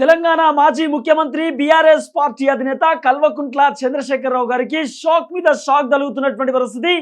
తెలంగాణ మాజీ ముఖ్యమంత్రి BRS party అధినేత కల్వకుంట్ల చంద్రశేఖరరావు గారికి షాక్ మీద షాక్ తగులుతున్నటువంటి పరిస్థితి.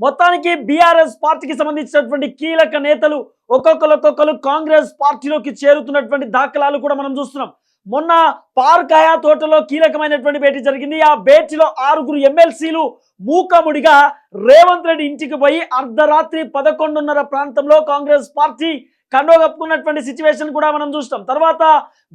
మొత్తానికి బీఆర్ఎస్ పార్టీకి సంబంధించినటువంటి కీలక నేతలు ఒక్కొక్కరు ఒక్కొక్కరు కాంగ్రెస్ పార్టీలోకి చేరుతున్నటువంటి దాఖలాలు కూడా మనం చూస్తున్నాం. మొన్న పార్కాయ తోటలో కీలకమైనటువంటి భేటీ జరిగింది. ఆ భేటీలో ఆరుగురు ఎమ్మెల్సీలు మూకముడిగా రేవంత్ రెడ్డి ఇంటికి పోయి అర్ధరాత్రి పదకొండున్నర ప్రాంతంలో కాంగ్రెస్ పార్టీ కండో కప్పుకున్నటువంటి సిచ్యువేషన్ కూడా మనం చూస్తాం. తర్వాత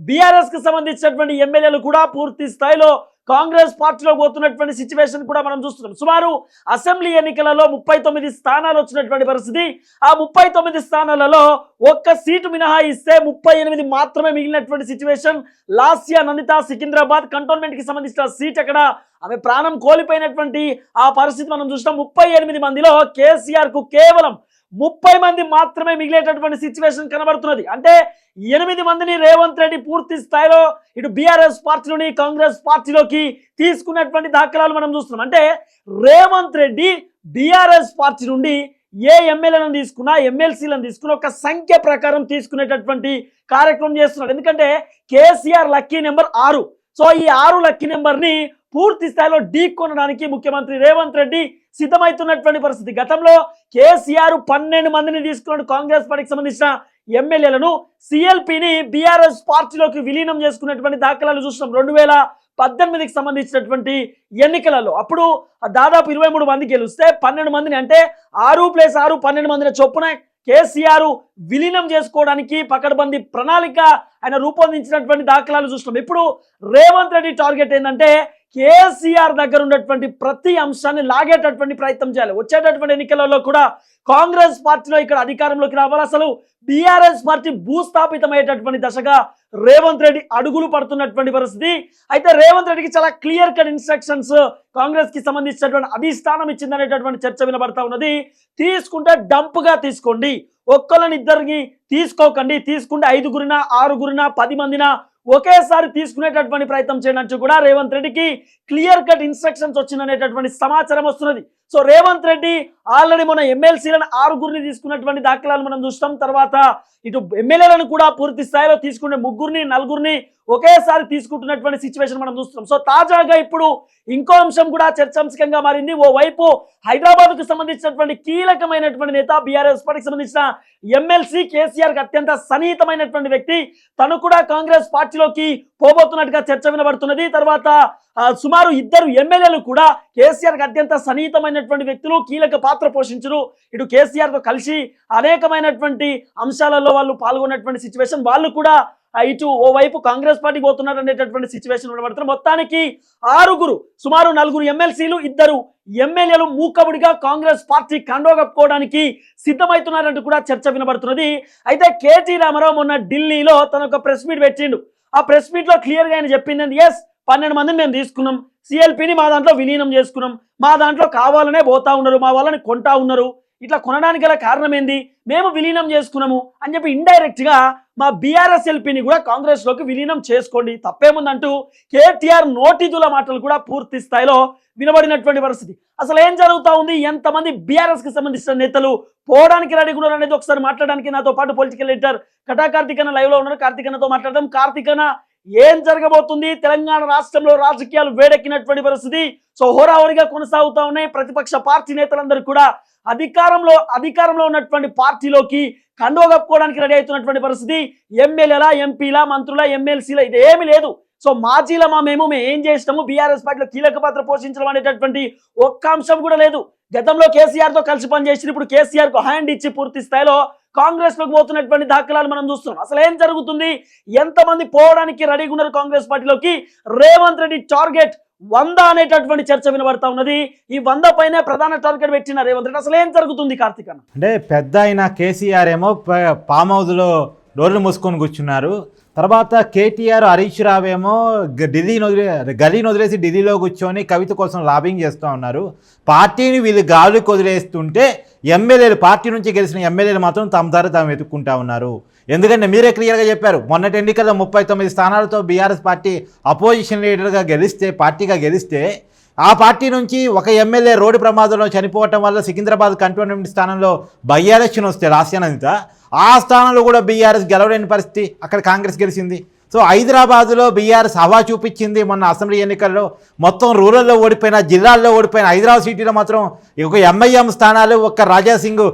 బీఆర్ఎస్కి సంబంధించినటువంటి ఎమ్మెల్యేలు కూడా పూర్తి స్థాయిలో కాంగ్రెస్ పార్టీలో పోతున్నటువంటి సిచ్యువేషన్ కూడా మనం చూస్తున్నాం. సుమారు అసెంబ్లీ ఎన్నికలలో ముప్పై తొమ్మిది స్థానాలు వచ్చినటువంటి పరిస్థితి. ఆ ముప్పై తొమ్మిది స్థానాలలో ఒక్క సీటు మినహాయిస్తే ముప్పై ఎనిమిది మాత్రమే మిగిలినటువంటి సిచ్యువేషన్ లాస్యా నందిత సికింద్రాబాద్ కంటోన్మెంట్కి సంబంధించిన సీట్ అక్కడ ఆమె ప్రాణం కోల్పోయినటువంటి ఆ పరిస్థితి మనం చూస్తాం. ముప్పై ఎనిమిది మందిలో కేసీఆర్కు కేవలం ముప్పై మంది మాత్రమే మిగిలేటటువంటి సిచ్యువేషన్ కనబడుతున్నది. అంటే ఎనిమిది మందిని రేవంత్ రెడ్డి పూర్తి స్థాయిలో ఇటు బీఆర్ఎస్ పార్టీలోని కాంగ్రెస్ పార్టీలోకి తీసుకున్నటువంటి దాఖలాలు మనం చూస్తున్నాం. అంటే రేవంత్ రెడ్డి బీఆర్ఎస్ పార్టీ నుండి ఏ ఎమ్మెల్యేలను తీసుకున్నా ఎమ్మెల్సీలను తీసుకున్నా ఒక సంఖ్య ప్రకారం తీసుకునేటటువంటి కార్యక్రమం చేస్తున్నాడు. ఎందుకంటే కేసీఆర్ లక్కీ నెంబర్ ఆరు. సో ఈ ఆరు లక్కీ నెంబర్ని పూర్తి స్థాయిలో ఢీ కొనడానికి ముఖ్యమంత్రి రేవంత్ రెడ్డి సిద్ధమవుతున్నటువంటి పరిస్థితి. గతంలో కేసీఆర్ పన్నెండు మందిని తీసుకున్నాడు కాంగ్రెస్ పార్టీకి సంబంధించిన ఎమ్మెల్యేలను. సిఎల్పిని బీఆర్ఎస్ పార్టీలోకి విలీనం చేసుకున్నటువంటి దాఖలాలు చూస్తున్నాం. రెండు వేల పద్దెనిమిదికి సంబంధించినటువంటి ఎన్నికలలో. అప్పుడు దాదాపు ఇరవై మూడు మంది గెలిస్తే పన్నెండు మందిని అంటే ఆరు ప్లస్ ఆరు పన్నెండు మందిని చొప్పున కేసీఆర్ విలీనం చేసుకోవడానికి పకడ్బందీ ప్రణాళిక ఆయన రూపొందించినటువంటి దాఖలాలు చూస్తున్నాం. ఇప్పుడు రేవంత్ రెడ్డి టార్గెట్ ఏంటంటే కేసీఆర్ దగ్గర ఉన్నటువంటి ప్రతి అంశాన్ని లాగేటటువంటి ప్రయత్నం చేయాలి. వచ్చేటటువంటి ఎన్నికలలో కూడా కాంగ్రెస్ పార్టీలో ఇక్కడ అధికారంలోకి రావాలి. అసలు బీఆర్ఎస్ పార్టీ భూస్థాపితమయ్యేటటువంటి దశగా రేవంత్ రెడ్డి అడుగులు పడుతున్నటువంటి పరిస్థితి. అయితే రేవంత్ రెడ్డికి చాలా క్లియర్ కట్ ఇన్స్ట్రక్షన్స్ కాంగ్రెస్కి సంబంధించినటువంటి అధిష్టానం ఇచ్చిందనేటటువంటి చర్చ వినబడతా ఉన్నది. తీసుకుంటే డంప్గా తీసుకోండి. ఒక్కళ్ళని ఇద్దరిని తీసుకోకండి. తీసుకుంటే ఐదుగురినా ఆరుగురినా పది మందినా ఒకేసారి తీసుకునేటటువంటి ప్రయత్నం చేయడానికి కూడా రేవంత్ రెడ్డికి క్లియర్ కట్ ఇన్స్ట్రక్షన్స్ వచ్చిందనేటటువంటి సమాచారం వస్తున్నది. సో రేవంత్ రెడ్డి ఆల్రెడీ మన ఎమ్మెల్సీలను ఆరుగురిని తీసుకున్నటువంటి దాఖలాలు మనం చూస్తాం. తర్వాత ఇటు ఎమ్మెల్యేలను కూడా పూర్తి స్థాయిలో తీసుకునే ముగ్గురిని నలుగురిని ఒకేసారి తీసుకుంటున్నటువంటి సిచ్యువేషన్ మనం చూస్తున్నాం. సో తాజాగా ఇప్పుడు ఇంకో అంశం కూడా చర్చాంశకంగా మారింది. ఓ వైపు హైదరాబాద్కు సంబంధించినటువంటి కీలకమైనటువంటి నేత బీఆర్ఎస్ పార్టీకి సంబంధించిన ఎమ్మెల్సీ కేసీఆర్కి అత్యంత సన్నిహితమైనటువంటి వ్యక్తి. తను కూడా కాంగ్రెస్ పార్టీలోకి పోబోతున్నట్టుగా చర్చ వినబడుతున్నది. తర్వాత సుమారు ఇద్దరు ఎమ్మెల్యేలు కూడా కేసీఆర్కి అత్యంత సన్నిహితమైనటువంటి వ్యక్తులు కీలక పాత్ర పోషించరు. ఇటు కేసీఆర్తో కలిసి అనేకమైనటువంటి అంశాలలో వాళ్ళు పాల్గొన్నటువంటి సిచ్యువేషన్ వాళ్ళు కూడా ఇటు ఓవైపు కాంగ్రెస్ పార్టీ పోతున్నారు అనేటటువంటి సిచ్యువేషన్ ఉండబడుతున్నారు మొత్తానికి ఆరుగురు సుమారు నలుగురు ఎమ్మెల్సీలు ఇద్దరు ఎమ్మెల్యేలు మూకబుడిగా కాంగ్రెస్ పార్టీ కండోగప్పుకోవడానికి సిద్ధమవుతున్నారంటూ కూడా చర్చ వినబడుతున్నది. అయితే కేటీ రామారావు మొన్న ఢిల్లీలో తన ఒక ప్రెస్ మీట్ పెట్టిండు. ఆ ప్రెస్ మీట్లో క్లియర్గా ఆయన చెప్పింది ఎస్ పన్నెండు మందిని మేము తీసుకున్నాం. సిఎల్పిని మా దాంట్లో విలీనం చేసుకున్నాం. మా దాంట్లో కావాలనే పోతా ఉన్నారు మా వాళ్ళని కొంటా ఉన్నారు. ఇట్లా కొనడానికి గల కారణం ఏంది? మేము విలీనం చేసుకున్నాము అని చెప్పి ఇండైరెక్ట్గా మా బీఆర్ఎస్ ఎల్పీని కూడా కాంగ్రెస్లోకి విలీనం చేసుకోండి. తప్పేముందంటూ కేటీఆర్ నోటిదుల మాటలు కూడా పూర్తి స్థాయిలో వినబడినటువంటి పరిస్థితి. అసలు ఏం జరుగుతూ ఉంది? ఎంతమంది బీఆర్ఎస్కి సంబంధించిన నేతలు పోవడానికి రెడీ కూడా అనేది ఒకసారి మాట్లాడడానికి నాతో పాటు పొలిటికల్ ఎడిటర్ కటా కార్తికన్న లైవ్లో ఉన్నారు. కార్తికన్నతో మాట్లాడదాం. కార్తికన్న ఏం జరగబోతుంది? తెలంగాణ రాష్ట్రంలో రాజకీయాలు వేడెక్కినటువంటి పరిస్థితి. సో హోరాహోరీగా కొనసాగుతా ఉన్నాయి. ప్రతిపక్ష పార్టీ నేతలందరూ కూడా అధికారంలో అధికారంలో ఉన్నటువంటి పార్టీలోకి కండువ కప్పుకోవడానికి రెడీ అవుతున్నటువంటి పరిస్థితి. ఎమ్మెల్యేల ఎంపీల మంత్రుల ఎమ్మెల్సీల ఇది ఏమీ లేదు. సో మాజీల మా మేము మేము ఏం చేసినాము? బీఆర్ఎస్ పార్టీలో కీలక పాత్ర పోషించడం అనేటటువంటి ఒక్క అంశం కూడా లేదు. గతంలో కేసీఆర్తో కలిసి పనిచేసి ఇప్పుడు కేసీఆర్కు హ్యాండ్ ఇచ్చి పూర్తి స్థాయిలో కాంగ్రెస్లోకి పోతున్నటువంటి దాఖలాలు మనం చూస్తున్నాం. అసలు ఏం జరుగుతుంది? ఎంతమంది పోవడానికి రెడీగా ఉన్నారు కాంగ్రెస్ పార్టీలోకి? రేవంత్ రెడ్డి టార్గెట్ వంద అనేటటువంటి చర్చ వినబడతా ఉన్నది. ఈ వంద పైనే ప్రధాన టార్గెట్ పెట్టిన రేవంత్ రెడ్డి. అసలు ఏం జరుగుతుంది కార్తీక్ అన్న? అంటే పెద్ద అయిన కేసీఆర్ ఏమో పామ్ ఫామ్ హౌస్లో డోర్లు మూసుకొని కూర్చున్నారు. తర్వాత కేటీఆర్ హరీష్ రావు ఏమో ఢిల్లీని వదిలే గలీని వదిలేసి ఢిల్లీలో కూర్చొని కవిత కోసం లాబింగ్ చేస్తూ ఉన్నారు. పార్టీని వీళ్ళు గాలికి వదిలేస్తుంటే ఎమ్మెల్యేలు పార్టీ నుంచి గెలిచిన ఎమ్మెల్యేలు మాత్రం తమ దారి తాము వెతుక్కుంటా ఉన్నారు. ఎందుకంటే మీరే క్లియర్గా చెప్పారు మొన్నటి ఎన్నికల్లో ముప్పై తొమ్మిది స్థానాలతో బీఆర్ఎస్ పార్టీ అపోజిషన్ లీడర్గా గెలిస్తే పార్టీగా గెలిస్తే ఆ పార్టీ నుంచి ఒక ఎమ్మెల్యే రోడ్డు ప్రమాదంలో చనిపోవటం వల్ల సికింద్రాబాద్ కంటోన్మెంట్ స్థానంలో బై ఎలక్షన్ వస్తే రాష్ట్రానంతా ఆ స్థానంలో కూడా బీఆర్ఎస్ గెలవలేని పరిస్థితి అక్కడ కాంగ్రెస్ గెలిచింది. సో హైదరాబాదులో బీఆర్ఎస్ హవా చూపించింది మొన్న అసెంబ్లీ ఎన్నికల్లో. మొత్తం రూరల్లో ఓడిపోయిన జిల్లాల్లో ఓడిపోయిన హైదరాబాద్ సిటీలో మాత్రం ఒక ఎంఐఎం స్థానాలు ఒక్క రాజాసింగ్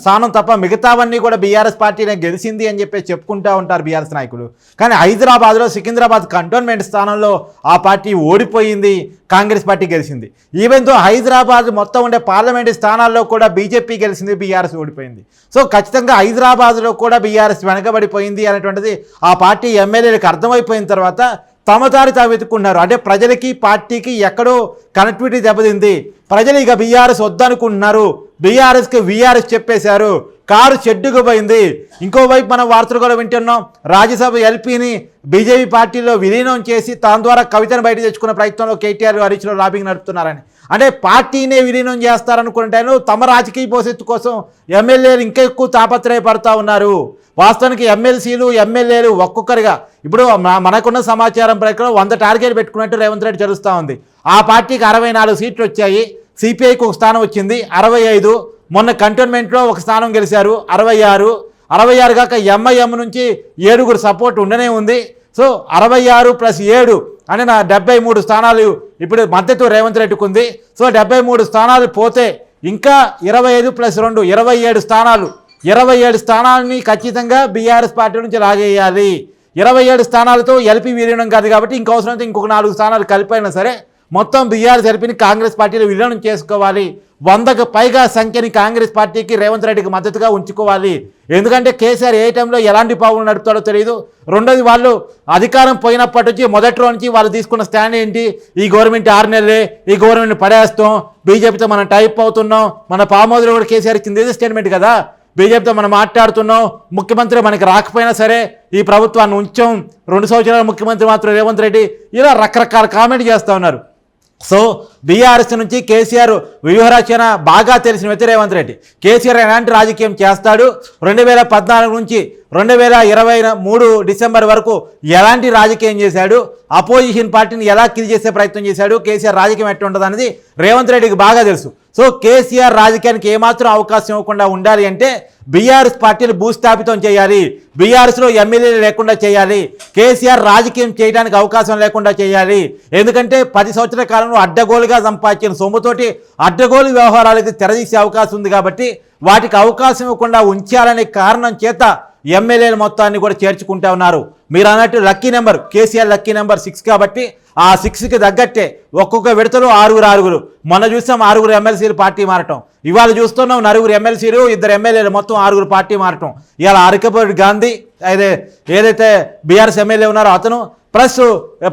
స్థానం తప్ప మిగతావన్నీ కూడా బీఆర్ఎస్ పార్టీనే గెలిచింది అని చెప్పి చెప్పుకుంటూ ఉంటారు బీఆర్ఎస్ నాయకులు. కానీ హైదరాబాద్లో సికింద్రాబాద్ కంటోన్మెంట్ స్థానంలో ఆ పార్టీ ఓడిపోయింది కాంగ్రెస్ పార్టీ గెలిచింది. ఈవెన్తో హైదరాబాద్ మొత్తం ఉండే పార్లమెంటు స్థానాల్లో కూడా బీజేపీ గెలిచింది బీఆర్ఎస్ ఓడిపోయింది. సో ఖచ్చితంగా హైదరాబాద్లో కూడా బీఆర్ఎస్ వెనకబడిపోయింది అనేటువంటిది ఆ పార్టీ ఎమ్మెల్యేలకు అర్థమైపోయిన తర్వాత తమ దారి తాము వెతుక్కున్నారు. అంటే ప్రజలకి పార్టీకి ఎక్కడో కనెక్టివిటీ దెబ్బతింది. ప్రజలు ఇక బీఆర్ఎస్ వద్దనుకుంటున్నారు. బీఆర్ఎస్కి వీఆర్ఎస్ చెప్పేశారు. కారు చెడ్డుకు పోయింది. ఇంకోవైపు మనం వార్తలు కూడా వింటున్నాం. రాజ్యసభ ఎల్పీని బీజేపీ పార్టీలో విలీనం చేసి దాని ద్వారా కవితను బయట తెచ్చుకునే ప్రయత్నంలో కేటీఆర్ హరీష్లో లాబింగ్ నడుపుతున్నారని. అంటే పార్టీనే విలీనం చేస్తారనుకుంటాను తమ రాజకీయ భవిష్యత్తు కోసం ఎమ్మెల్యేలు ఇంకా ఎక్కువ తాపత్రయపడతా ఉన్నారు. వాస్తవానికి ఎమ్మెల్సీలు ఎమ్మెల్యేలు ఒక్కొక్కరిగా. ఇప్పుడు మనకున్న సమాచారం ప్రకారం వంద టార్గెట్ పెట్టుకున్నట్టు రేవంత్ రెడ్డి తెలుస్తూ ఉంది. ఆ పార్టీకి అరవై నాలుగు సీట్లు వచ్చాయి. సిపిఐకి ఒక స్థానం వచ్చింది. అరవై ఐదు మొన్న కంటోన్మెంట్లో ఒక స్థానం గెలిచారు. అరవై ఆరు అరవై ఆరు కాక ఎంఐఎం నుంచి ఏడుగురు సపోర్ట్ ఉండనే ఉంది. సో అరవై ఆరు ప్లస్ ఏడు అంటే నా డెబ్బై మూడు స్థానాలు ఇప్పుడు మద్దతు రేవంత్ రెడ్డికి ఉంది. సో డెబ్బై మూడు స్థానాలు పోతే ఇంకా ఇరవై ఐదు ప్లస్ రెండు ఇరవై ఏడు స్థానాలు. ఇరవై ఏడు స్థానాలని ఖచ్చితంగా బీఆర్ఎస్ పార్టీ నుంచి లాగేయాలి. ఇరవై ఏడు స్థానాలతో ఎల్పీ విలీనం కాదు కాబట్టి ఇంకో అవసరం ఇంకొక నాలుగు స్థానాలు కలిపైనా సరే మొత్తం బీఆర్ ఎల్పీని కాంగ్రెస్ పార్టీలో విలీనం చేసుకోవాలి. వందకు పైగా సంఖ్యని కాంగ్రెస్ పార్టీకి రేవంత్ రెడ్డికి మద్దతుగా ఉంచుకోవాలి. ఎందుకంటే కేసీఆర్ ఏ టైంలో ఎలాంటి పావులు నడుపుతాడో తెలియదు రెండోది వాళ్ళు అధికారం పోయినప్పటి నుంచి మొదట్లో నుంచి వాళ్ళు తీసుకున్న స్టాండ్ ఏంటి? ఈ గవర్నమెంట్ ఆరు నెలలే ఈ గవర్నమెంట్ పడేస్తాం. బీజేపీతో మనం టైప్ అవుతున్నాం. మన పామోదులు కూడా కేసీఆర్ ఇచ్చింది ఇదే స్టేట్మెంట్ కదా? బీజేపీతో మనం మాట్లాడుతున్నాం. ముఖ్యమంత్రి మనకి రాకపోయినా సరే ఈ ప్రభుత్వాన్ని ఉంచాం. రెండు సంవత్సరాల ముఖ్యమంత్రి మాత్రం రేవంత్ రెడ్డి ఇలా రకరకాల కామెంట్ చేస్తూ ఉన్నారు. సో బీఆర్ఎస్ నుంచి కేసీఆర్ వ్యూహరచన బాగా తెలిసిన వ్యక్తి రేవంత్ రెడ్డి. కేసీఆర్ ఎలాంటి రాజకీయం చేస్తాడు? రెండు వేల పద్నాలుగు నుంచి రెండు వేల ఇరవై మూడు డిసెంబర్ వరకు ఎలాంటి రాజకీయం చేశాడు? అపోజిషన్ పార్టీని ఎలా కిల్ చేసే ప్రయత్నం చేశాడు? కేసీఆర్ రాజకీయం ఎట్లా అనేది రేవంత్ రెడ్డికి బాగా తెలుసు. సో కేసీఆర్ రాజకీయానికి ఏమాత్రం అవకాశం ఇవ్వకుండా ఉండాలి అంటే బీఆర్ఎస్ పార్టీని భూస్థాపితం చేయాలి. బీఆర్ఎస్లో ఎమ్మెల్యేలు లేకుండా చేయాలి. కేసీఆర్ రాజకీయం చేయడానికి అవకాశం లేకుండా చేయాలి. ఎందుకంటే పది సంవత్సరాల కాలంలో అడ్డగోలుగా సంపాదించిన సొమ్ముతోటి అడ్డగోలు వ్యవహారాలకు తెరదీసే అవకాశం ఉంది కాబట్టి వాటికి అవకాశం ఇవ్వకుండా ఉంచాలనే కారణం చేత ఎమ్మెల్యేల మొత్తాన్ని కూడా చేర్చుకుంటా ఉన్నారు. మీరు అన్నట్టు lucky number KCR lucky number six కాబట్టి ఆ సిక్స్కి తగ్గట్టే ఒక్కొక్క విడతలో ఆరుగురు ఆరుగురు. మొన్న చూసాం ఆరుగురు ఎమ్మెల్సీలు పార్టీ మారటం. ఇవాళ చూస్తున్నాం నలుగురు ఎమ్మెల్సీలు ఇద్దరు ఎమ్మెల్యేలు మొత్తం ఆరుగురు పార్టీ మారటం. ఇవాళ అరకపూడి గాంధీ అదే ఏదైతే బీఆర్ఎస్ ఎమ్మెల్యే ఉన్నారో అతను plus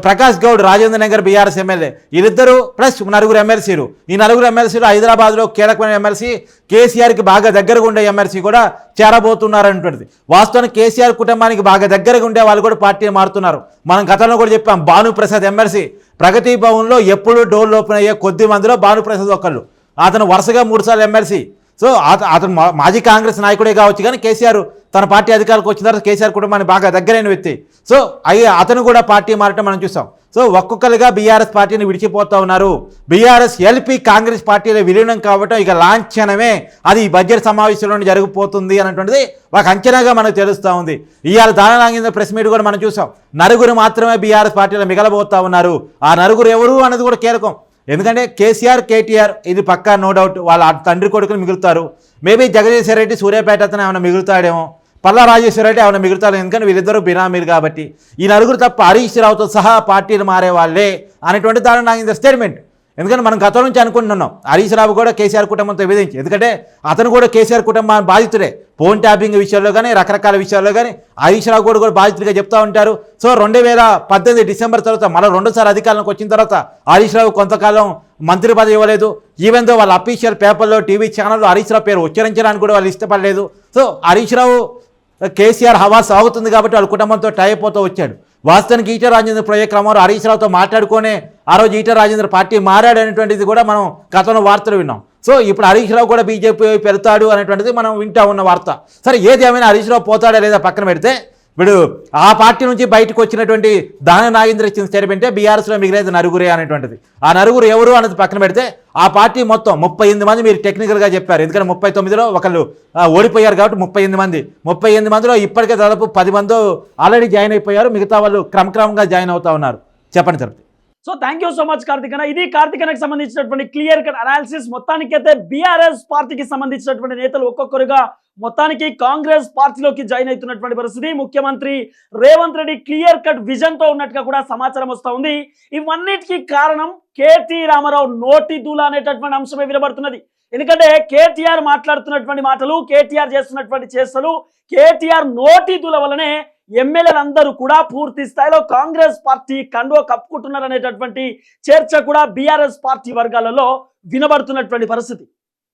Prakash Goud Rajendra Nagar BRS MLA. వీళ్ళిద్దరూ ప్లస్ నలుగురు ఎమ్మెల్సీలు. ఈ నలుగురు ఎమ్మెల్సీలు హైదరాబాద్లో కీలకమైన ఎమ్మెల్సీ కేసీఆర్కి బాగా దగ్గరగా ఉండే ఎమ్మెల్సీ కూడా చేరబోతున్నారంటుంది వాస్తవానికి కేసీఆర్ కుటుంబానికి బాగా దగ్గరగా ఉండే వాళ్ళు కూడా పార్టీ మారుతున్నారు. మనం గతంలో కూడా చెప్పాం భానుప్రసాద్ ఎమ్మెల్సీ. ప్రగతి భవన్లో ఎప్పుడు డోర్లు ఓపెన్ అయ్యే కొద్ది మందిలో భానుప్రసాద్ ఒకళ్ళు అతను వరుసగా మూడుసార్లు ఎమ్మెల్సీ. సో అత- అతను మా- మాజీ కాంగ్రెస్ నాయకుడే కావచ్చు కానీ కేసీఆర్ తన పార్టీ అధికారులకు వచ్చిన తర్వాత కేసీఆర్ కుటుంబానికి బాగా దగ్గరైన వ్యక్తి. సో అయ్యి అతను కూడా పార్టీ మారటం మనం చూసాం. సో ఒక్కొక్కరుగా బీఆర్ఎస్ పార్టీని విడిచిపోతా ఉన్నారు. బీఆర్ఎస్ ఎల్పీ కాంగ్రెస్ పార్టీలో విలీనం కావటం ఇక లాంఛనమే. అది ఈ బడ్జెట్ సమావేశంలో జరిగిపోతుంది అన్నటువంటిది ఒక అంచనాగా మనకు తెలుస్తూ ఉంది. ఇవాళ దాననాగేంద్ర ప్రెస్ మీట్ కూడా మనం చూసాం. నలుగురు మాత్రమే బీఆర్ఎస్ పార్టీలో మిగలబోతా ఉన్నారు. ఆ నలుగురు ఎవరు అన్నది కూడా కీలకం. ఎందుకంటే కేసీఆర్ కేటీఆర్ ఇది పక్కా నో డౌట్ వాళ్ళ తండ్రి కొడుకులు మిగులుతారు. మేబీ జగదీశ్వర రెడ్డి సూర్యాపేట అతను ఏమైనా మిగులుతాడేమో. పల్లా రాజేశ్వర రెడ్డి ఏమైనా మిగులుతాడు ఎందుకంటే వీళ్ళిద్దరూ బినామీలు కాబట్టి. ఈ నలుగురు తప్ప హరీష్ రావుతో సహా పార్టీలు మారే వాళ్ళే అనేటువంటి దాని నాకు స్టేట్మెంట్ ఎందుకంటే మనం గతం నుంచి అనుకుంటున్నాం. హరీష్ రావు కూడా కేసీఆర్ కుటుంబంతో విధించి ఎందుకంటే అతను కూడా కేసీఆర్ కుటుంబం బాధితుడే. ఫోన్ ట్యాపింగ్ విషయాల్లో కానీ రకరకాల విషయాల్లో కానీ హరీష్ రావు కూడా కూడా బాధితుడిగా చెప్తూ ఉంటారు. సో రెండు వేల పద్దెనిమిది డిసెంబర్ తర్వాత మళ్ళీ రెండోసారి అధికారంలోకి వచ్చిన తర్వాత హరీష్ రావు కొంతకాలం మంత్రి పదవి ఇవ్వలేదు. ఈవెన్ దో వాళ్ళ అఫీషియల్ పేపర్లో టీవీ ఛానల్లో హరీష్ రావు పేరు ఉచ్చరించడానికి కూడా వాళ్ళు ఇష్టపడలేదు. సో హరీష్ రావు కేసీఆర్ హవా సాగుతుంది కాబట్టి వాళ్ళ కుటుంబంతో టైప్ అవుతూ వచ్చాడు. వాస్తవానికి ఈట రాజేంద్ర ప్రజా క్రమంలో హరీష్ రావుతో మాట్లాడుకొని ఆ రోజు ఈట రాజేంద్ర పార్టీ మారాడు అనేటువంటిది కూడా మనం గతంలో వార్తలు విన్నాం. సో ఇప్పుడు హరీష్ రావు కూడా బీజేపీ పెడతాడు అనేటువంటిది మనం వింటా ఉన్న వార్త. సరే ఏది ఏమైనా హరీష్ రావు పోతాడా లేదా పక్కన పెడితే ఇప్పుడు ఆ పార్టీ నుంచి బయటకు వచ్చినటువంటి దాన నాగేంద్ర ఇచ్చిన స్టేట్మెంటే బీఆర్ఎస్లో మిగిలేదు నరుగురే అనేటువంటిది. ఆ నలుగురు ఎవరు అనేది పక్కన పెడితే ఆ పార్టీ మొత్తం ముప్పై ఎనిమిది మంది మీరు టెక్నికల్గా చెప్పారు. ఎందుకంటే ముప్పై తొమ్మిదిలో ఒకళ్ళు ఓడిపోయారు కాబట్టి ముప్పై ఎనిమిది మంది. ముప్పై ఎనిమిది మందిలో ఇప్పటికే దాదాపు పది మంది ఆల్రెడీ జాయిన్ అయిపోయారు. మిగతా వాళ్ళు క్రమక్రమంగా జాయిన్ అవుతా ఉన్నారు. చెప్పండి Tirupati so thank you so much Karthik అన్న ఇది కార్తిక్ సంబంధించినటువంటి క్లియర్ కట్ అనాలిసిస్ మొత్తానికైతే బీఆర్ఎస్ పార్టీకి సంబంధించినటువంటి నేతలు ఒక్కొక్కరుగా మొత్తానికి కాంగ్రెస్ పార్టీలోకి జాయిన్ అవుతున్నటువంటి పరిస్థితి. ముఖ్యమంత్రి రేవంత్ రెడ్డి క్లియర్ కట్ విజన్తో ఉన్నట్టుగా కూడా సమాచారం వస్తూ ఉంది. ఇవన్నిటికీ కారణం కేటీ రామారావు నోటి దూల అనేటటువంటి అంశమే వినబడుతున్నది. ఎందుకంటే కేటీఆర్ మాట్లాడుతున్నటువంటి మాటలు కేటీఆర్ చేస్తున్నటువంటి చేష్టలు కేటీఆర్ నోటి దూల వల్లనే ఎమ్మెల్యేలందరూ కూడా పూర్తి స్థాయిలో కాంగ్రెస్ పార్టీ కండువ కప్పుకుంటున్నారు అనేటటువంటి చర్చ కూడా బీఆర్ఎస్ పార్టీ వర్గాలలో వినబడుతున్నటువంటి పరిస్థితి.